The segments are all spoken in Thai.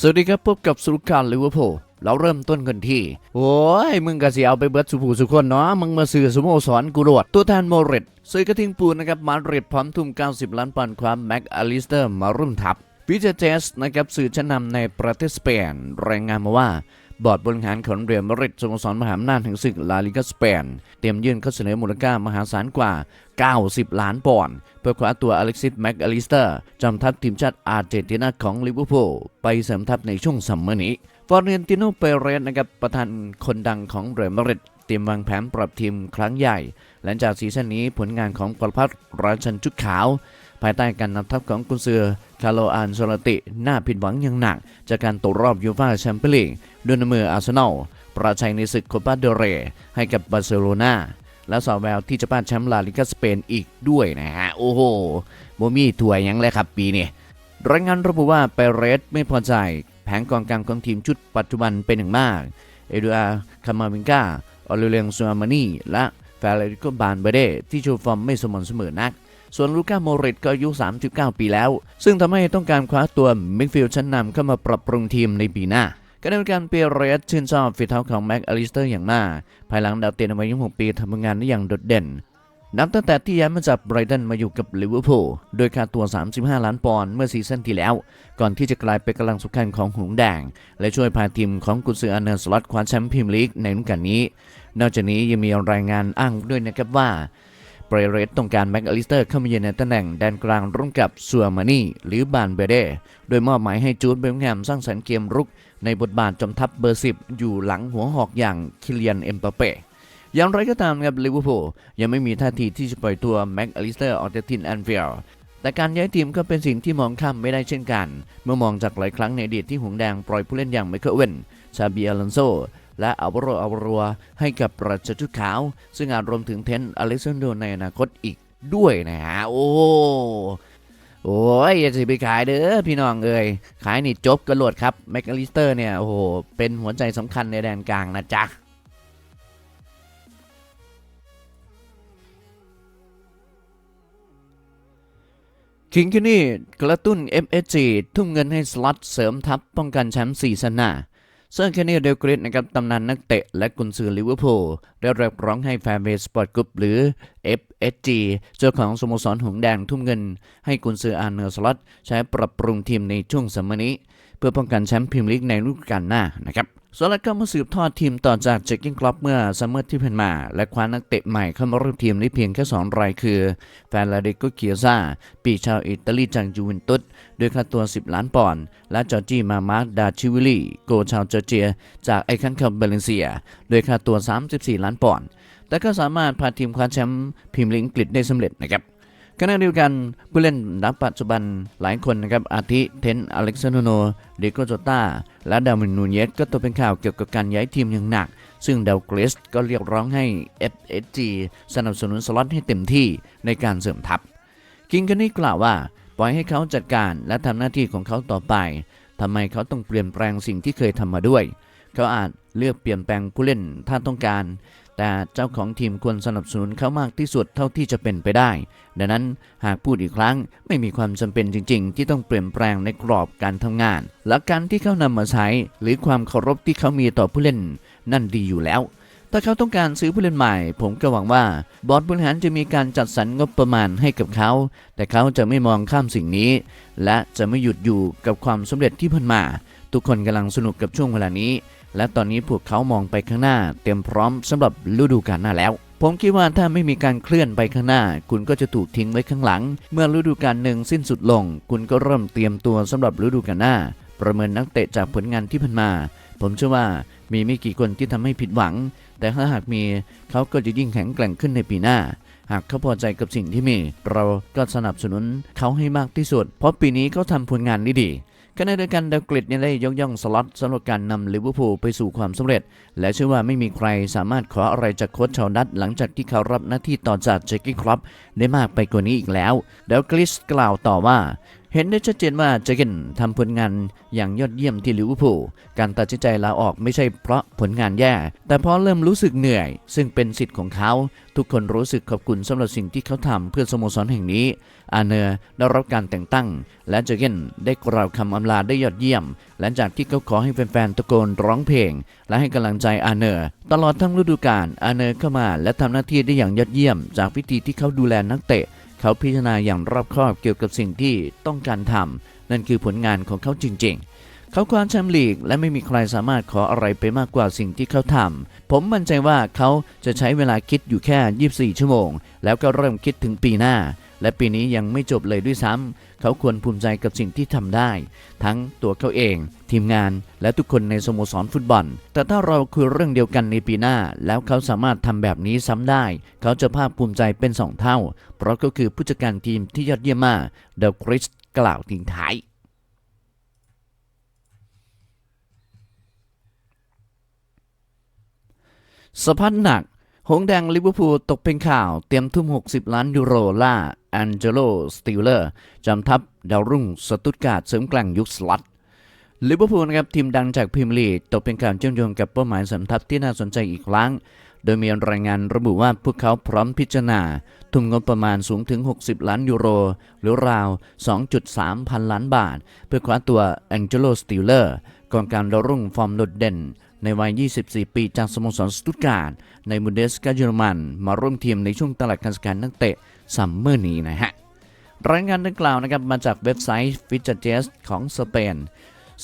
สวัสดีครับพบกับสุรการลิเวอร์พูลเราเริ่มต้นกันที่ โอ้ย มึงกะสิเอาไปเบิดสุภูสุคนเนาะ มึงมาสื่อสโมสรกูโดดตัวแทนโมริดซื้อกระทิงปูนนะครับ มาเริดพร้อมทุ่ม 90 ล้านปอนด์ความแม็กอลิสเตอร์มารุ่มทัพวิจเจสนะครับสื่อชั้นนำในประเทศสเปนรายงานมาว่า บอร์ดบริหารของเรียลมาดริดสโมสรมหาอำนาจแห่งศึกลาลิกาสเปน เตรียมยื่นข้อเสนอมูลค่ามหาศาลกว่า 90 ล้านปอนด์เพื่อคว้าตัวอเล็กซิสแม็กอลิสเตอร์จอมทัพทีมชาติอาร์เจนตินาของลิเวอร์พูลไปเสริมทัพในช่วงซัมเมอร์นี้ฟอร์เรนติโนเปเรสนะครับประธานคนดังของเรอัลมาดริดเตรียมวางแผนปรับทีมครั้งใหญ่ หลังจากซีซั่นนี้ผลงานของปรพัฒน์ราชันชุดขาว ภายใต้การนำทัพของกุนซือคาร์โลอันโซลติน่าผิดหวังอย่างหนัก จากการตกรอบยูฟ่าแชมเปี้ยนลีก ด้วยมืออาร์เซนอลประชัยในศึกโคปาเดเร ให้กับบาร์เซโลนาและสาวแววที่จะป้านแชมป์ลาลิกาสเปนอีกด้วยนะฮะ โอ้โหโมมี่ถวยยังเลยครับปีนี้รายงานระบุว่าเปเรสไม่พอใจแผนกองกลางของทีมชุดปัจจุบันเป็นอย่างมาก เอดูอาร์คามาวิงกาออลเลงซูอามานีและแฟเรริโกบานเบเดที่โชว์ฟอร์มไม่สม่ำเสมอนัก ส่วนลูก้าโมริตก็อายุ 39 ปีแล้ว ซึ่งทำให้ต้องการคว้าตัวมิดฟิลด์ชั้นนำเข้ามาปรับปรุงทีมในปีหน้า ขณะเดียวกันเปียเรสชื่นชอบฝีเท้าของแม็กอลิสเตอร์อย่างมาก ภายหลังดาวเตียนวัย26ปีทำงานได้อย่างโดดเด่น นับตั้งแต่ที่ย้ายมาจากไบรตันมาอยู่กับลิเวอร์พูลโดยค่าตัว 35 ล้านปอนด์เมื่อซีซั่นที่แล้ว ก่อนที่จะกลายเป็นกำลังสำคัญของหงส์แดง และช่วยพาทีมของกุนซืออันเนอร์สล็อตคว้าแชมป์พรีเมียร์ลีกในฤดูกาลนี้ นอกจากนี้ยังมีรายงานอ้างด้วยนะครับว่าเปรเรสต้องการแม็กอลิสเตอร์เข้ามายืนในตำแหน่งแดนกลางร่วมกับซัวมานีหรือบานเบเดโดยมอบหมายให้จูดเบลแฮมสร้างสรรค์เกมรุก ในบทบาทจอมทัพเบอร์ 10 อยู่หลังหัวหอกอย่างคิเลียนเอ็มปาเป้อย่างไรก็ตามครับลิเวอร์พูลยังไม่มีท่าทีที่จะปล่อยตัวแม็กอลิสเตอร์ออกจากทีมแอนฟิลด์แต่การย้ายทีมก็เป็นสิ่งที่มองข้ามไม่ได้เช่นกัน เมื่อมองจากหลายครั้งในอดีตที่หงแดงปล่อยผู้เล่นอย่างไมเคิลเวนชาบีอลอนโซและอัลวาโรอัลวารัวให้กับประชาชุดขาว ซึ่งอาจรวมถึงเทนอเล็กซานโดในอนาคตอีกด้วยนะฮะโอ้ โอ้ยอย่าสิไปขายเด้อพี่น้องเอ้ยขายนี่จบกระโดดครับแม็กอลิสเตอร์เนี่ยโอ้โหเป็นหัวใจสำคัญในแดนกลางนะจ๊ะคิงคินี่กระตุ้น MSG ทุ่มเงินให้สล็อตเสริมทัพป้องกันแชมป์ซีซั่นหน้า เซอร์แคนนี่เดลกริดนะครับตำนานนักเตะและกุนซือลิเวอร์พูลได้เรียกร้องให้แฟนเบสสปอร์ตกรุ๊ปหรือ FSG เจ้าของสโมสรหงสแดงทุ่มเงิน ให้กุนซืออาร์เนอร์สล็อตใช้ปรับปรุงทีมในช่วงสัมมนี้ เพื่อป้องกันแชมป์พรีเมียร์ลีกในฤดูกาลหน้านะครับ สลัดก็มาสืบทอดทีมต่อจากเจคกิ้งคลับเมื่อซัมเมอร์ที่ผ่านมา และคว้านักเตะใหม่เข้ามาร่วมทีมได้เพียงแค่2รายคือ แฟนลาเดโกเกียซาปีชาวอิตาลีจากยูเวนตุสด้วยค่าตัว 10 ล้านปอนด์และจอร์จีมามาร์ดาชิวิลีโกชาวจอร์เจีย จากไอคันคับเบเลนเซียด้วยค่าตัว 34 ล้านปอนด์แต่ก็สามารถพาทีมคว้าแชมป์พรีเมียร์ลีกอังกฤษได้สำเร็จนะครับ ขณะเดียวกันผู้เล่นนักปัจจุบันหลายคนนะครับอาทิเทนอเล็กซานโนเดโกโจตาและดาวินนูเยสก็ตกเป็นข่าวเกี่ยวกับการย้ายทีมอย่างหนัก ซึ่งเดลกริสก็เรียกร้องให้ FSG สนับสนุนสล็อตให้เต็มที่ในการเสริมทัพคิงกันนี่กล่าวว่า ปล่อยให้เขาจัดการและทำหน้าที่ของเขาต่อไปทำไมเขาต้องเปลี่ยนแปลงสิ่งที่เคยทำมาด้วย เขาอาจเลือกเปลี่ยนแปลงผู้เล่นถ้าต้องการ แต่เจ้าของทีมควรสนับสนุนเขามากที่สุดเท่าที่จะเป็นไปได้ ดังนั้นหากพูดอีกครั้งไม่มีความจำเป็นจริง ๆ ที่ต้องเปลี่ยนแปลงในกรอบการทำงาน หลักการที่เขานำมาใช้ หรือความเคารพที่เขามีต่อผู้เล่น นั่นดีอยู่แล้ว ถ้าเขาต้องการซื้อผู้เล่นใหม่ ผมก็หวังว่าบอร์ดบริหารจะมีการจัดสรรงบประมาณให้กับเขา แต่เขาจะไม่มองข้ามสิ่งนี้ และจะไม่หยุดอยู่กับความสำเร็จที่ผ่านมา ทุกคนกำลังสนุกกับช่วงเวลานี้ และตอนนี้พวกเขามองไปข้างหน้า เตรียมพร้อมสำหรับฤดูกาลหน้าแล้ว ผมคิดว่าถ้าไม่มีการเคลื่อนไปข้างหน้า คุณก็จะถูกทิ้งไว้ข้างหลัง เมื่อฤดูกาลหนึ่งสิ้นสุดลง คุณก็เริ่มเตรียมตัวสำหรับฤดูกาลหน้า ประเมินนักเตะจากผลงานที่ผ่านมา ผมเชื่อว่ามีไม่กี่คนที่ทำให้ผิดหวัง แต่ถ้าหากมีเขาก็จะยิ่งแข็งแกร่งขึ้นในปีหน้าหากเขาพอใจกับสิ่งที่มี เราก็สนับสนุนเขาให้มากที่สุด เพราะปีนี้เขาทำผลงานได้ดี ขณะเดียวกันดาวกริดยังได้ยกย่องสล็อตสำหรับการนำลิเวอร์พูลไปสู่ความสำเร็จ และเชื่อว่าไม่มีใครสามารถขออะไรจากโค้ชชาวดัตหลังจากที่เขารับหน้าที่ต่อจากเจคกี้ครอปได้มากไปกว่านี้อีกแล้วดาวกริสกล่าวต่อว่า เห็นได้ชัดเจนว่าเจเกนทำผลงานอย่างยอดเยี่ยมที่ลิเวอร์พูลการตัดสินใจลาออกไม่ใช่เพราะผลงานแย่ แต่เพราะเริ่มรู้สึกเหนื่อย ซึ่งเป็นสิทธิ์ของเขา ทุกคนรู้สึกขอบคุณสำหรับสิ่งที่เขาทำเพื่อสโมสรแห่งนี้ อาเนอร์ได้รับการแต่งตั้ง และเจเกนได้กล่าวคำอำลาได้ยอดเยี่ยม หลังจากที่เขาขอให้แฟนๆตะโกนร้องเพลง และให้กำลังใจอาเนอร์ตลอดทั้งฤดูกาลอาเนอร์เข้ามาและทำหน้าที่ได้อย่างยอดเยี่ยม จากวิธีที่เขาดูแลนักเตะ เขาพิจารณาอย่างรอบคอบเกี่ยวกับสิ่งที่ต้องการทำนั่นคือผลงานของเขาจริง ๆ เขาคว้าแชมป์ลีกและไม่มีใครสามารถขออะไรไปมากกว่าสิ่งที่เขาทำผมมั่นใจว่าเขาจะใช้เวลาคิดอยู่แค่ 24 ชั่วโมง แล้วก็เริ่มคิดถึงปีหน้า และปีนี้ยังไม่จบเลยด้วยซ้ำเขาควรภูมิใจกับสิ่งที่ทำได้ ทั้งตัวเขาเอง ทีมงาน และทุกคนในสโมสรฟุตบอล แต่ถ้าเราคุยเรื่องเดียวกันในปีหน้า แล้วเขาสามารถทำแบบนี้ซ้ำได้ เขาจะภาคภูมิใจเป็นสองเท่า เพราะก็คือผู้จัดการทีมที่ยอดเยี่ยมมากเดอะคริสกล่าวทิ้งท้ายสะพัดหนัก หงแดงลิเวอร์พูลตกเป็นข่าวเตรียมทุ่ม 60 ล้านยูโรล่าแอนเจโลสติลเลอร์จำทัพดาวรุ่งสตุตการ์ดเสริมกลางยุคสลัดลิเวอร์พูลนะครับทีมดังจากพรีเมียร์ลีกตกเป็นข่าวเชื่อมโยงกับเป้าหมายสริมทัพที่น่าสนใจอีกครั้ง โดยมีรายงานระบุว่าพวกเขาพร้อมพิจารณา ทุ่มงบประมาณสูงถึง 60 ล้านยูโร หรือราว 2.3 พันล้านบาท เพื่อคว้าตัวแองเจโลสติลเลอร์กองการดาวรุ่งฟอร์มโดดเด่น ในวัย 24 ปีจากสโมสรสตุตการ์ดในบุนเดสกาเยอรมัน มาร่วมทีมในช่วงตลาดการซื้อขายนักเตะซัมเมอร์นี้นะฮะ รายงานดังกล่าวนะครับมาจากเว็บไซต์ฟิชเจสของสเปน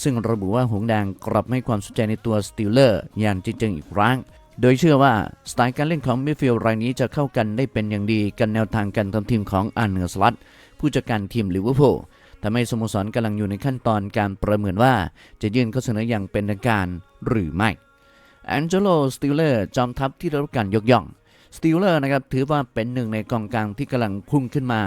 ซึ่งระบุว่าหงแดงกลับให้ความสนใจในตัวสติลเลอร์อย่างจริงจังอีกครั้งโดยเชื่อว่า สไตล์การเล่นของมิดฟิลด์รายนี้จะเข้ากันได้เป็นอย่างดีกันแนวทางการทำทีมของอันเนอร์สลัตผู้จัดการทีมลิเวอร์พูล ทำให้สโมสรกำลังอยู่ในขั้นตอนการประเมินว่าจะยื่นข้อเสนออย่างเป็นทางการหรือไม่แองเจโลสติลเลอร์จอมทัพที่ได้รับการยกย่องสติลเลอร์นะครับถือว่าเป็นหนึ่งในกองกลางที่กำลังพุ่งขึ้นมา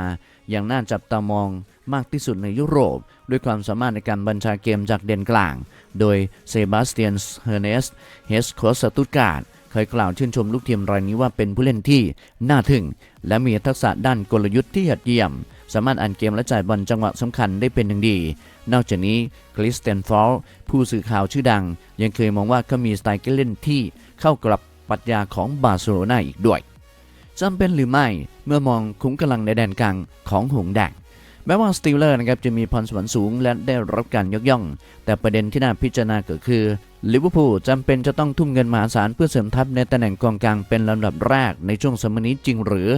อย่างน่าจับตามองมากที่สุดในยุโรป ด้วยความสามารถในการบัญชาเกมจากเด่นกลาง โดยเซบาสเตียนเฮเนสเฮสโคสตุตการ์ดเคยกล่าวชื่นชมลูกทีมรายนี้ว่าเป็นผู้เล่นที่น่าทึ่ง และมีทักษะด้านกลยุทธ์ที่ยอดเยี่ยม สามารถอ่านเกมและจ่ายบอลจังหวะสำคัญได้เป็นอย่างดี นอกจากนี้คริสเตนฟอลผู้สื่อข่าวชื่อดัง ยังเคยมองว่าเขามีสไตล์การเล่นที่เข้ากับปรัชญาของบาร์เซโลนาอีกด้วยจำเป็นหรือไม่เมื่อมองคุ้มกำลังในแดนกลางของหงแดงแม้ว่าสติลเลอร์นะครับจะมีพรสวรรค์สูงและได้รับการยกย่อง แต่ประเด็นที่น่าพิจารณาก็คือลิเวอร์พูลจำเป็นจะต้องทุ่มเงินมหาศาลเพื่อเสริมทัพในตำแหน่งกองกลางเป็นลำดับแรกในช่วงสมัยนี้จริงหรือ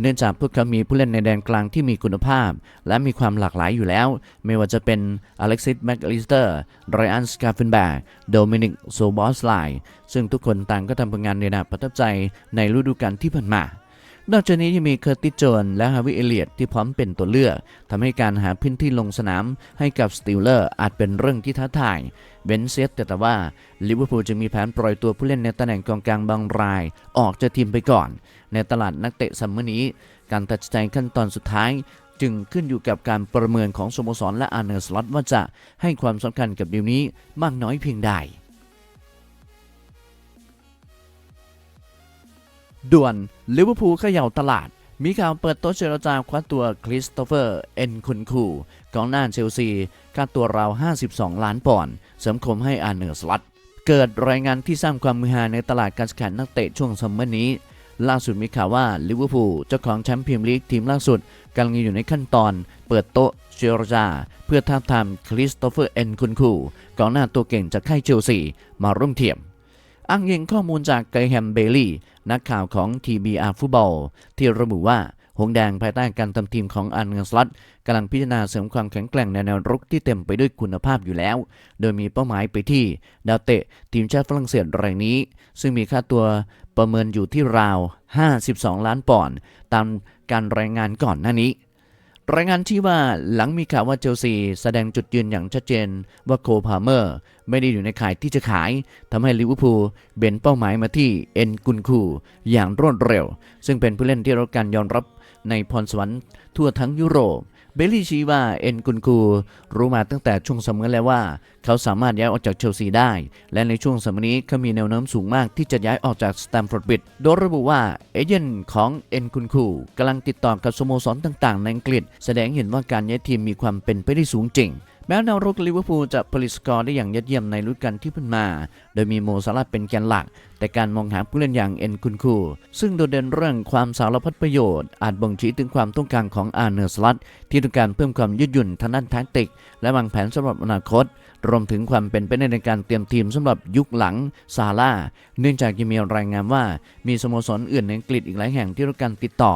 เนื่องจากพวกเขามีผู้เล่นในแดนกลางที่มีคุณภาพ และมีความหลากหลายอยู่แล้ว ไม่ว่าจะเป็นอเล็กซิสแมกลิสเตอร์ไรอันสกาเฟนแบกโดมินิกโซบอสไลซึ่งทุกคนต่างก็ทำผลงานในระดับประทับใจในฤดูกาลที่ผ่านมานอกจากนี้ยังมีเคอร์ติสโจนและฮาวิเอเลียตที่พร้อมเป็นตัวเลือกทำให้การหาพื้นที่ลงสนามให้กับสติลเลอร์อาจเป็นเรื่องที่ท้าทายเบนเซตแต่ว่าลิเวอร์พูลจะมีแผนปล่อยตัวผู้เล่นในตำแหน่งกองกลางบางราย ออกจากทีมไปก่อน ในตลาดนักเตะซัมเมอร์นี้ การตัดสินใจขั้นตอนสุดท้าย จึงขึ้นอยู่กับการประเมินของสโมสรและอาร์เนอร์สล็อตว่าจะให้ความสำคัญกับดีลนี้มากน้อยเพียงใดด่วนลิเวอร์พูลเขย่าตลาด มีข่าวเปิดโต๊ะเจรจาคว้าตัวคริสโตเฟอร์ เอ็นคุนคูกองหน้าเชลซีค่าตัวราว 52 ล้านปอนด์เสริมคมให้อาร์เนอร์สลัดเกิดรายงานที่สร้างความมือฮาในตลาดการซื้อขายนักเตะช่วงซัมเมอร์นี้ ล่าสุดมีข่าวว่าลิเวอร์พูลเจ้าของแชมป์พรีเมียร์ลีกทีมล่าสุดกำลังอยู่ในขั้นตอน เปิดโต๊ะเจรจาเพื่อท้าทามคริสโตเฟอร์เอ็นคุนคูกองหน้าตัวเก่งจากค่ายเชลซีมาร่วมเทียมอ้างอิงข้อมูลจากไกแฮมเบลลี่นักข่าวของ TBR ฟุตบอลที่ระบุว่า หงแดงภายใต้การทำทีมของอันเนสลัดกำลังพิจารณาเสริมความแข็งแกร่งในแนวรุกที่เต็มไปด้วยคุณภาพอยู่แล้ว โดยมีเป้าหมายไปที่ดาวเตะทีมชาติฝรั่งเศสรายนี้ ซึ่งมีค่าตัวประเมินอยู่ที่ราว 52 ล้านปอนด์ตามการรายงานก่อนหน้านี้รายงานที่ว่าหลังมีข่าวว่าเชลซีแสดงจุดยืนอย่างชัดเจนว่าโคพาเมอร์ ไม่ได้อยู่ในข่ายที่จะขายทำให้ลิเวอร์พูลเบนเป้าหมายมาที่เอ็นกุนคูอย่างรวดเร็ว ซึ่งเป็นผู้เล่นที่รับการยอมรับ ในพรสวรรค์ทั่วทั้งยุโรป เบลลี่ชี้ว่าเอ็นกุนกูรู้มาตั้งแต่ช่วงเสมอแล้วว่า เขาสามารถย้ายออกจากเชลซีได้ และในช่วงสมัยนี้เขามีแนวโน้มสูงมากที่จะย้ายออกจากสแตมฟอร์ดบิดโดยระบุว่าเอเจนต์ของเอ็นกุนคูกำลังติดต่อกับสโมสรต่างๆ ในอังกฤษ แสดงเห็นว่าการย้ายทีมมีความเป็นไปได้สูงจริงแม้แนวรุกลิเวอร์พูลจะผลิตสกอร์ได้อย่างยอดเยี่ยมในฤดูกาลที่ผ่านมา โดยมีโมซาลาเป็นแกนหลัก แต่การมองหาผู้เล่นอย่างเอ็นคุนคู ซึ่งโดดเด่นเรื่องความสารพัดประโยชน์ อาจบ่งชี้ถึงความต้องการของอาร์เนอร์สลัตที่ต้องการเพิ่มความยืดหยุ่นทางด้านแทคติก และวางแผนสำหรับอนาคต รวมถึงความเป็นไปได้ในการเตรียมทีมสำหรับยุคหลังซาร่าเนื่องจากยังมีรายงานว่ามีสโมสรอื่นในอังกฤษอีกหลายแห่งที่ต้องการติดต่อ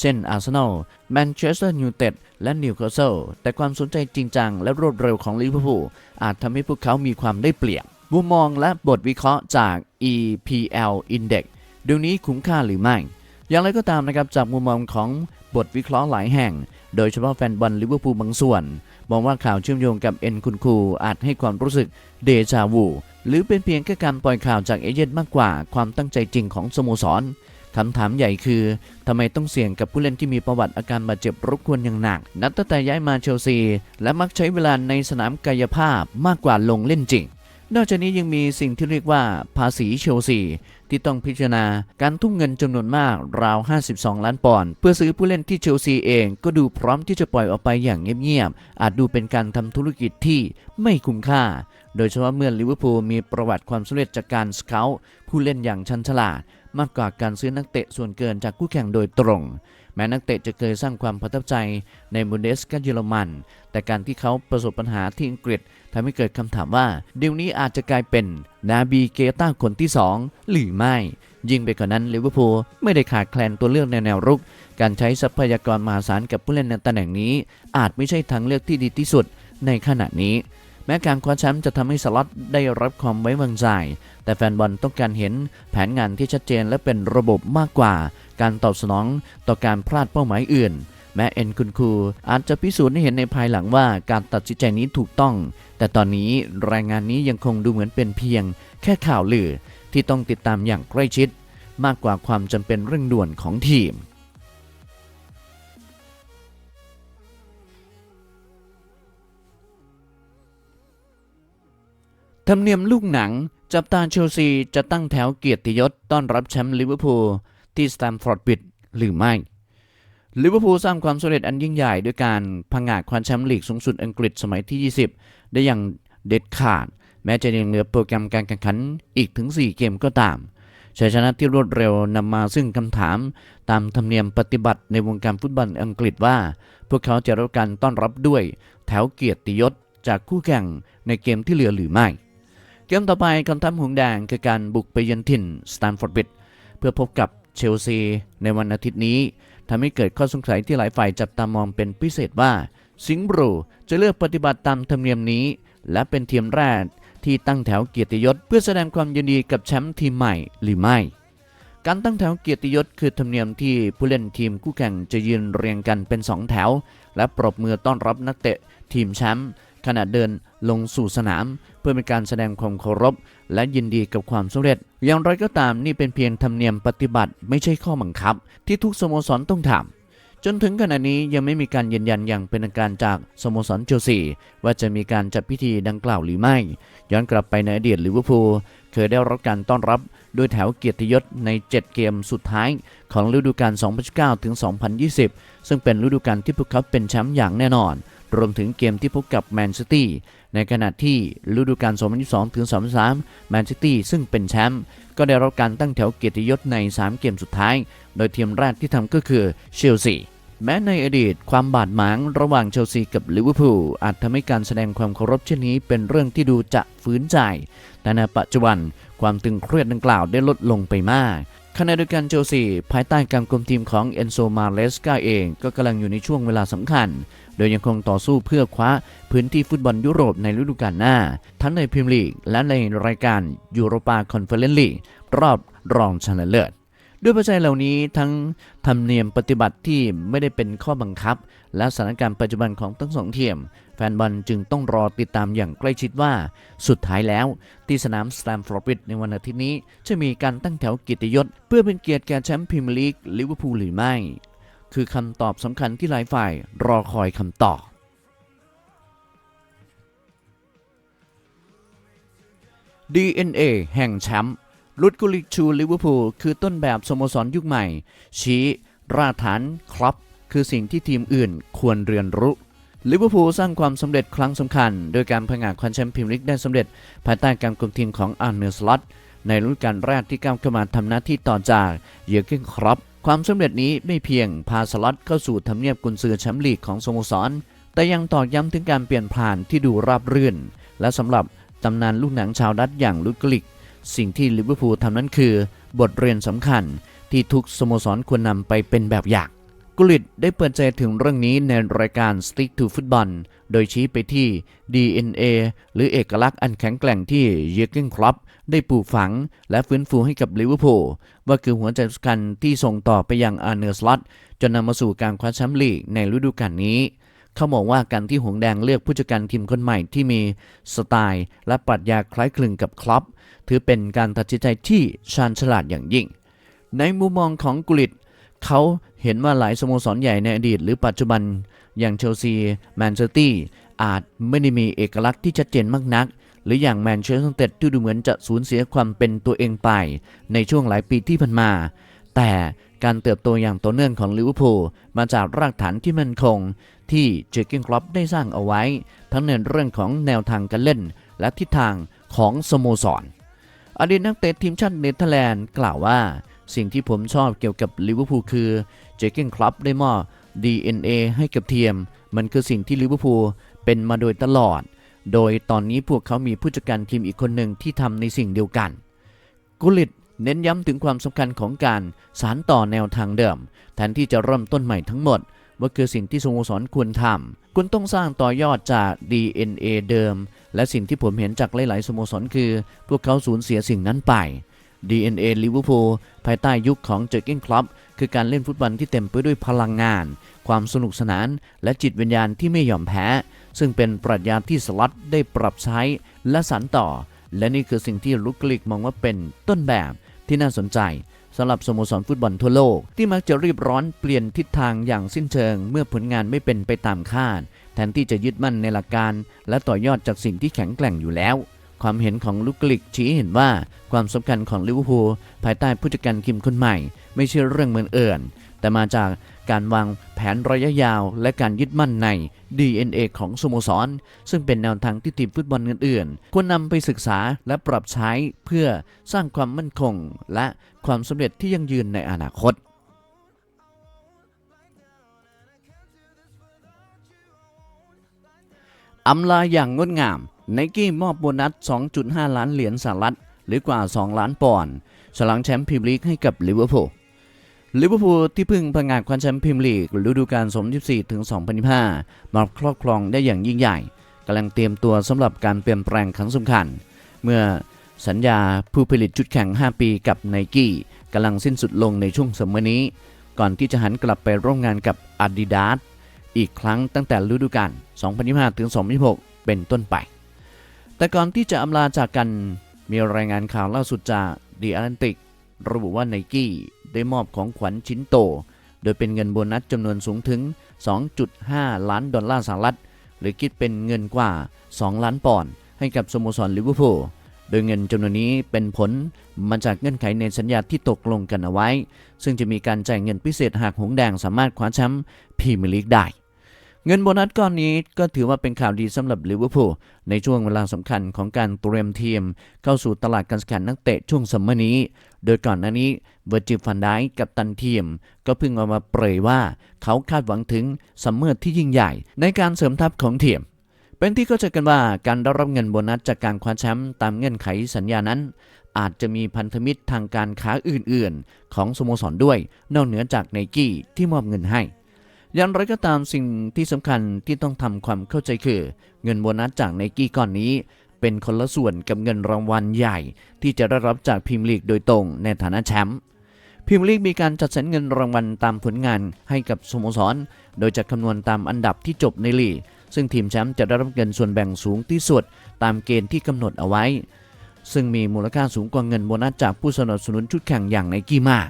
เช่นอาร์เซนอลแมนเชสเตอร์ยูไนเต็ดและนิวคาสเซิลแต่ความสนใจจริงจังและรวดเร็วของลิเวอร์พูลอาจทำให้พวกเขามีความได้เปรียบมุมมองและบทวิเคราะห์จาก EPL Index เดี๋ยวนี้คุ้มค่าหรือไม่ อย่างไรก็ตามนะครับจากมุมมองของบทวิเคราะห์หลายแห่ง โดยเฉพาะแฟนบอลลิเวอร์พูลบางส่วน มองว่าข่าวเชื่อมโยงกับเอ็นคุณคูอาจให้ความรู้สึกเดจาวูหรือเป็นเพียงแค่การปล่อยข่าวจากเอเจนต์มากกว่าความตั้งใจจริงของสโมสรคำถามใหญ่คือทำไมต้องเสี่ยงกับผู้เล่นที่มีประวัติอาการบาดเจ็บรบกวนอย่างหนัก นับตั้งแต่ย้ายมาเชลซี และมักใช้เวลาในสนามกายภาพมากกว่าลงเล่นจริง นอกจากนี้ยังมีสิ่งที่เรียกว่าภาษีเชลซีที่ต้องพิจารณาการทุ่มเงินจำนวนมากราว 52 ล้านปอนด์เพื่อซื้อผู้เล่นที่เชลซีเองก็ดูพร้อมที่จะปล่อยออกไปอย่างเงียบๆ อาจดูเป็นการทำธุรกิจที่ไม่คุ้มค่า โดยเฉพาะเมื่อลิเวอร์พูลมีประวัติความสำเร็จจากการสเกลผู้เล่นอย่างชันฉลาด มากกว่าการซื้อนักเตะส่วนเกินจากคู่แข่งโดยตรง แม้นักเตะจะเคยสร้างความประทับใจในบุนเดสกาเยอรมัน แต่การที่เขาประสบปัญหาที่อังกฤษ ทำให้เกิดคำถามว่าเดี๋ยวนี้อาจจะกลายเป็นนาบีเกต้าคนที่ 2 หรือไม่ ยิ่งไปกว่านั้นลิเวอร์พูลไม่ได้ขาดแคลนตัวเลือกในแนวรุก การใช้ทรัพยากรมหาศาลกับผู้เล่นในตำแหน่งนี้ อาจไม่ใช่ทางเลือกที่ดีที่สุดในขณะนี้ แม้การคว้าแชมป์จะทำให้สล็อตได้รับความไว้วางใจ แต่แฟนบอลต้องการเห็นแผนงานที่ชัดเจนและเป็นระบบมากกว่า การตอบสนองต่อการพลาดเป้าหมายอื่น แม้เอ็นคุณคูอาจจะพิสูจน์ให้เห็นในภายหลังว่าการตัดสินใจนี้ถูกต้อง แต่ตอนนี้รายงานนี้ยังคงดูเหมือนเป็นเพียง แค่ข่าวลือที่ต้องติดตามอย่างใกล้ชิด มากกว่าความจำเป็นเร่งด่วนของทีมธรรมเนียมลูกหนัง จับตาเชลซีจะตั้งแถวเกียรติยศต้อนรับแชมป์ลิเวอร์พูลที่สแตมฟอร์ดบิดหรือไม่ ลิเวอร์พูลสร้างความสำเร็จอันยิ่งใหญ่ด้วยการพังงาดคว้าแชมป์ลีกสูงสุดอังกฤษสมัยที่ 20 ได้อย่างเด็ดขาด แม้จะยังเหลือโปรแกรมการแข่งขันอีกถึง 4 เกมก็ตามชัยชนะที่รวดเร็วนำมาซึ่งคำถาม ตามธรรมเนียมปฏิบัติในวงการฟุตบอลอังกฤษว่า พวกเขาจะรับการต้อนรับด้วย แถวเกียรติยศจากคู่แข่งในเกมที่เหลือหรือไม่ เกมต่อไปกองทัพหงแดงคือการบุกไปเยือนถิ่นสแตนฟอร์ดบิดเพื่อพบกับเชลซีในวันอาทิตย์นี้ ทำให้เกิดข้อสงสัยที่หลายฝ่ายจับตามองเป็นพิเศษว่า สิงห์บรูจะเลือกปฏิบัติตามธรรมเนียมนี้ และเป็นทีมแรกที่ตั้งแถวเกียรติยศเพื่อแสดงความยินดีกับแชมป์ทีมใหม่หรือไม่ การตั้งแถวเกียรติยศคือธรรมเนียมที่ผู้เล่นทีมคู่แข่งจะยืนเรียงกันเป็นสองแถว และปรบมือต้อนรับนักเตะทีมแชมป์ ขณะเดินลงสู่สนาม เพื่อเป็นการแสดงความเคารพ และยินดีกับความสำเร็จ อย่างไรก็ตามนี่เป็นเพียงธรรมเนียมปฏิบัติไม่ใช่ข้อบังคับ ที่ทุกสโมสรต้องทำจนถึงขณะนี้ยังไม่มีการยืนยันอย่างเป็นทางการจากสโมสรเชลซีว่าจะมีการจัดพิธีดังกล่าวหรือไม่ ย้อนกลับไปในอดีตลิเวอร์พูลเคยได้รับการต้อนรับด้วยแถวเกียรติยศใน 7 เกมสุดท้ายของฤดูกาล 2019 ถึง 2020 ซึ่งเป็นฤดูกาลที่พวกเขาเป็นแชมป์อย่างแน่นอน รวมถึงเกมที่พบกับแมนซิตี้ในขณะที่ฤดูกาล 2022ถึง2023แมนซิตี้ซึ่งเป็นแชมป์ก็ได้รับการตั้งแถวเกียรติยศใน 3 เกมสุดท้าย โดยทีมแรกที่ทำก็คือเชลซีแม้ในอดีตความบาดหมางระหว่างเชลซีกับลิเวอร์พูลอาจทำให้การแสดงความเคารพเช่นนี้เป็นเรื่องที่ดูจะฝืนใจ แต่ในปัจจุบันความตึงเครียดดังกล่าวได้ลดลงไปมากขณะเดียวกันเชลซีภายใต้การคุมทีมของเอนโซมาเลสกาเองก็กำลังอยู่ในช่วงเวลาสำคัญ โดยยังคงต่อสู้เพื่อคว้าพื้นที่ฟุตบอลยุโรปในฤดูกาลหน้า ทั้งในพรีเมียร์ลีกและในรายการยูโรปาคอนเฟอเรนซ์ลีกรอบรองชนะเลิศด้วยปัจจัยเหล่านี้ทั้งธรรมเนียมปฏิบัติที่ไม่ได้เป็นข้อบังคับ และสถานการณ์ปัจจุบันของทั้งสองทีมแฟนบอลจึงต้องรอติดตามอย่างใกล้ชิดว่า สุดท้ายแล้ว ที่สนามสแตมฟอร์ดบริดในวันอาทิตย์นี้ จะมีการตั้งแถวกียรติยศ เพื่อเป็นเกียรติแก่แชมป์พรีเมียร์ลีกลิเวอร์พูลหรือไม่ คือคำตอบสำคัญที่หลายฝ่ายรอคอยคำตอบ DNA แห่งแชมป์ลุดกุลิกชูลิเวอร์พูลคือต้นแบบสโมสรยุคใหม่ ชี้ราฐานครับคือสิ่งที่ทีมอื่นควรเรียนรู้ลิเวอร์พูลสร้างความสำเร็จครั้งสำคัญ โดยการพงาคว้าแชมป์พรีเมียร์ลีกได้สำเร็จ ภายใต้การคุมทีมของอาร์เนอร์สลอตในฤดูกาลแรกที่ก้าวเข้ามาทำหน้าที่ต่อจากเยอร์เกนครอป ความสำเร็จนี้ไม่เพียงพาสล็อตเข้าสู่ทำเนียบกุนซือแชมป์ลีกของสโมสร แต่ยังตอกย้ำถึงการเปลี่ยนผ่านที่ดูราบรื่น และสำหรับตำนานลูกหนังชาวดัตช์อย่างลุดกลิก สิ่งที่ลิเวอร์พูลทำนั้นคือบทเรียนสำคัญที่ทุกสโมสรควรนำไปเป็นแบบอย่างกุลิตได้เปิดใจถึงเรื่องนี้ในรายการ Stick to Football โดยชี้ไปที่ DNA หรือเอกลักษณ์อันแข็งแกร่งที่เยอร์เกนครอปได้ปลูกฝัง และฟื้นฟูให้กับลิเวอร์พูล ว่าคือหัวใจสำคัญที่ส่งต่อไปยังอาร์เนอร์สล็อตจนนำมาสู่การคว้าแชมป์ลีกในฤดูกาลนี้ เขามองว่าการที่หงแดงเลือกผู้จัดการทีมคนใหม่ที่มีสไตล์ และปรัชญาคล้ายคลึงกับคลับ ถือเป็นการตัดสินใจที่ชาญฉลาดอย่างยิ่ง ในมุมมองของกุลิตเขาเห็นว่าหลายสโมสรใหญ่ในอดีต หรือปัจจุบันอย่างเชลซี แมนเชสเตอร์อาจไม่ได้มีเอกลักษณ์ที่ชัดเจนมากนัก หรืออย่างแมนเชสเตอร์ยูไนเต็ดที่ดูเหมือนจะสูญเสียความเป็นตัวเองไป ในช่วงหลายปีที่ผ่านมา แต่การเติบโตอย่างต่อเนื่องของลิเวอร์พูลมาจากรากฐานที่มั่นคง ที่เจอร์เกนครอปได้สร้างเอาไว้ ทั้งในเรื่องของแนวทางการเล่น และทิศทางของสโมสรอดีตนักเตะทีมชาติเนเธอร์แลนด์กล่าวว่า สิ่งที่ผมชอบเกี่ยวกับลิเวอร์พูลคือเจอร์เกนครอปได้มอบ DNA ให้กับทีม มันคือสิ่งที่ลิเวอร์พูลเป็นมาโดยตลอด โดยตอนนี้พวกเขามีผู้จัดการทีมอีกคนหนึ่งที่ทำในสิ่งเดียวกัน กุลิตเน้นย้ำถึงความสำคัญของการสานต่อแนวทางเดิม แทนที่จะเริ่มต้นใหม่ทั้งหมด ว่าคือสิ่งที่สโมสรควรทำคุณต้องสร้างต่อยอดจาก DNA เดิม และสิ่งที่ผมเห็นจากหลาย ๆ สโมสรคือ พวกเขาสูญเสียสิ่งนั้นไป DNA ลิเวอร์พูลภายใต้ยุคของเจอร์เกนคลับคือการเล่นฟุตบอลที่เต็มไปด้วยพลังงาน ความสนุกสนาน และจิตวิญญาณที่ไม่ยอมแพ้ ซึ่งเป็นปรัชญาที่สล็อตได้ปรับใช้และสานต่อ และนี่คือสิ่งที่ลุกลิกมองว่าเป็นต้นแบบที่น่าสนใจสำหรับสโมสรฟุตบอลทั่วโลก ที่มักจะรีบร้อนเปลี่ยนทิศทางอย่างสิ้นเชิง เมื่อผลงานไม่เป็นไปตามคาด แทนที่จะยึดมั่นในหลักการ และต่อยอดจากสิ่งที่แข็งแกร่งอยู่แล้ว ความเห็นของลุกลิกชี้เห็นว่าความสำคัญของลิเวอร์พูลภายใต้ผู้จัดการทีมคนใหม่ ไม่ใช่เรื่องเหมือนเอิ่นแต่มาจาก การวางแผนระยะยาว และการยึดมั่นใน DNA ของสโมสร ซึ่งเป็นแนวทางที่ทีมฟุตบอลอื่นๆควรนำไปศึกษาและปรับใช้เพื่อสร้างความมั่นคง และความสำเร็จที่ยั่งยืนในอนาคตอำลาอย่างงดงามไนกี้มอบโบนัส 2.5 ล้านเหรียญสหรัฐ หรือกว่า 2 ล้านปอนด์ฉลองแชมป์พรีเมียร์ลีกให้กับลิเวอร์พูล ลิเวอร์พูลที่เพิ่งประกาศคว้าแชมป์พรีเมียร์ลีกฤดูกาล2024ถึง2025มาครอบครองได้อย่างยิ่งใหญ่กำลังเตรียมตัวสำหรับการเปลี่ยนแปลงครั้งสำคัญ เมื่อสัญญาผู้ผลิตชุดแข่ง 5 ปีกับไนกี้กำลังสิ้นสุดลงในช่วงสมัยนี้ ก่อนที่จะหันกลับไปร่วมงานกับ Adidas อีกครั้งตั้งแต่ฤดูกาล2025ถึง2026 เป็นต้นไป แต่ก่อนที่จะอำลาจากกันมีรายงานข่าวล่าสุดจาก The Atlantic ระบุว่าไนกี้ได้มอบของขวัญชิ้นโต โดยเป็นเงินโบนัสจำนวนสูงถึง 2.5 ล้านดอลลาร์สหรัฐ หรือคิดเป็นเงินกว่า 2 ล้านปอนด์ให้กับสโมสรลิเวอร์พูลโดยเงินจำนวนนี้เป็นผลมาจากเงื่อนไขในสัญญาที่ตกลงกันเอาไว้ ซึ่งจะมีการจ่ายเงินพิเศษหากหงส์แดงสามารถคว้าแชมป์พรีเมียร์ลีกได้ เงินโบนัสก้อนนี้ก็ถือว่าเป็นข่าวดีสำหรับลิเวอร์พูลในช่วงเวลาสำคัญของการเตรียมทีม เข้าสู่ตลาดการแข่งนักเตะช่วงซัมมนี้ โดยก่อนหน้านี้เวอร์จิลฟันไดกับตันทีม ก็เพิ่งออกมาเปรยว่าเขาคาดหวังถึงซัมเมอร์ที่ยิ่งใหญ่ ในการเสริมทัพของทีมเป็นที่เข้าใจกันว่าการได้รับเงินโบนัสจากการคว้าแชมป์ตามเงื่อนไขสัญญานั้น อาจจะมีพันธมิตรทางการค้าอื่นๆ ของสโมสรด้วย นอกเหนือจากไนกี้ที่มอบเงินให้ อย่างไรก็ตามสิ่งที่สำคัญที่ต้องทำความเข้าใจคือ เงินโบนัสจากไนกี้ก้อนนี้ เป็นคนละส่วนกับเงินรางวัลใหญ่ ที่จะได้รับจากพรีเมียร์ลีกโดยตรงในฐานะแชมป์พรีเมียร์ลีกมีการจัดสรรเงินรางวัลตามผลงานให้กับสโมสร โดยจะคำนวณตามอันดับที่จบในลีกซึ่งทีมแชมป์จะได้รับเงินส่วนแบ่งสูงที่สุด ตามเกณฑ์ที่กำหนดเอาไว้ ซึ่งมีมูลค่าสูงกว่าเงินโบนัสจากผู้สนับสนุนชุดแข่งอย่างไนกี้มาก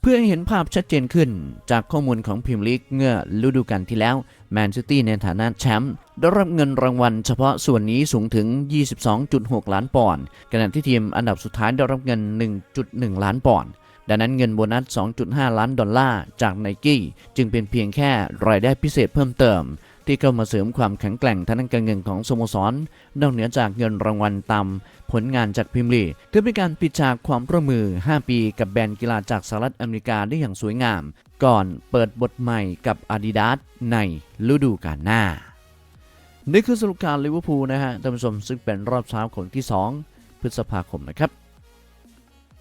เพื่อให้เห็นภาพชัดเจนขึ้น จากข้อมูลของพรีเมียร์ลีกเมื่อฤดูกาลที่แล้วแมนซิตี้ในฐานะแชมป์ได้รับเงินรางวัลเฉพาะส่วนนี้สูงถึง 22.6 ล้านปอนด์ขณะที่ทีมอันดับสุดท้ายได้รับเงิน 1.1 ล้านปอนด์ดังนั้นเงินโบนัส 2.5 ล้านดอลลาร์จากไนกี้จึงเป็นเพียงแค่รายได้พิเศษเพิ่มเติม ที่เข้ามาเสริมความแข็งแกร่งทางด้านการเงินของสโมสร นอกเหนือจากเงินรางวัลตามผลงานจากพรีเมียร์ลีกถือเป็นการปิดฉากความร่วมมือ 5 ปีกับแบรนด์กีฬาจากสหรัฐอเมริกาได้อย่างสวยงาม ก่อนเปิดบทใหม่กับ Adidas ในฤดูกาลหน้า นี่คือสรุปการลิเวอร์พูลนะฮะท่านผู้ชมซึ่งเป็นรอบเช้าของที่ 2 พฤษภาคมนะครับ